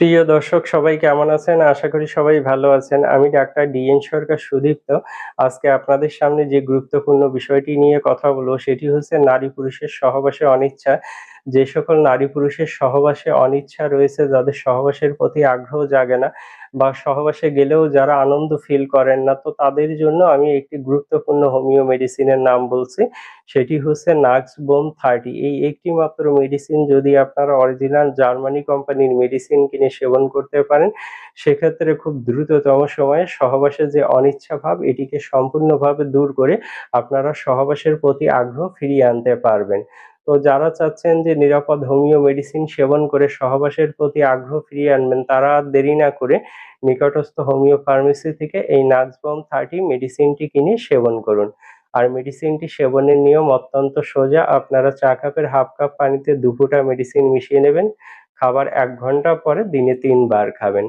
প্রিয় দর্শক, সবাই কেমন আছেন? আশা করি সবাই ভালো আছেন। আমি ডাক্তার ডিএন সরকার সুদীপ্ত। আজকে আপনাদের সামনে যে গুরুত্বপূর্ণ বিষয়টি নিয়ে কথা বলব, সেটি হচ্ছে নারী পুরুষের সহবাসে অনিচ্ছা। যে সকল নারী পুরুষের সহবাসে অনিচ্ছা রয়েছে যাদের সহবাসের প্রতি আগ্রহ জাগে না বা সহবাসে গেলেও যারা আনন্দ ফিল করেন না তো তাদের জন্য আমি একটি গুরুত্বপূর্ণ হোমিও মেডিসিনের নাম বলছি। সেটি হচ্ছে নাক্স বোম থার্টি এই একটি মাত্র মেডিসিন যদি আপনারা অরিজিনাল জার্মানি কোম্পানির মেডিসিন কিনে সেবন করতে পারেন, সেক্ষেত্রে খুব দ্রুততম সময়ে সহবাসের যে অনিচ্ছা ভাব এটিকে সম্পূর্ণভাবে দূর করে আপনারা সহবাসের প্রতি আগ্রহ ফিরিয়ে আনতে পারবেন। তো যারা চাচ্ছেন যে নিরাপদ হোমিও মেডিসিন সেবন করে সহবাসের প্রতি আগ্রহ ফিরিয়ে আনবেন, তারা দেরি না করে নিকটস্থ হোমিও ফার্মেসি থেকে এই নাক্সবোম 30 মেডিসিনটি কিনে সেবন করুন। আর মেডিসিনটি সেবনের নিয়ম অত্যন্ত সোজা। আপনারা চা কাপের হাফ কাপ পানিতে ২ ফোঁটা মেডিসিন মিশিয়ে নেবেন। খাবার এক ঘণ্টা পরে দিনে তিনবার খাবেন।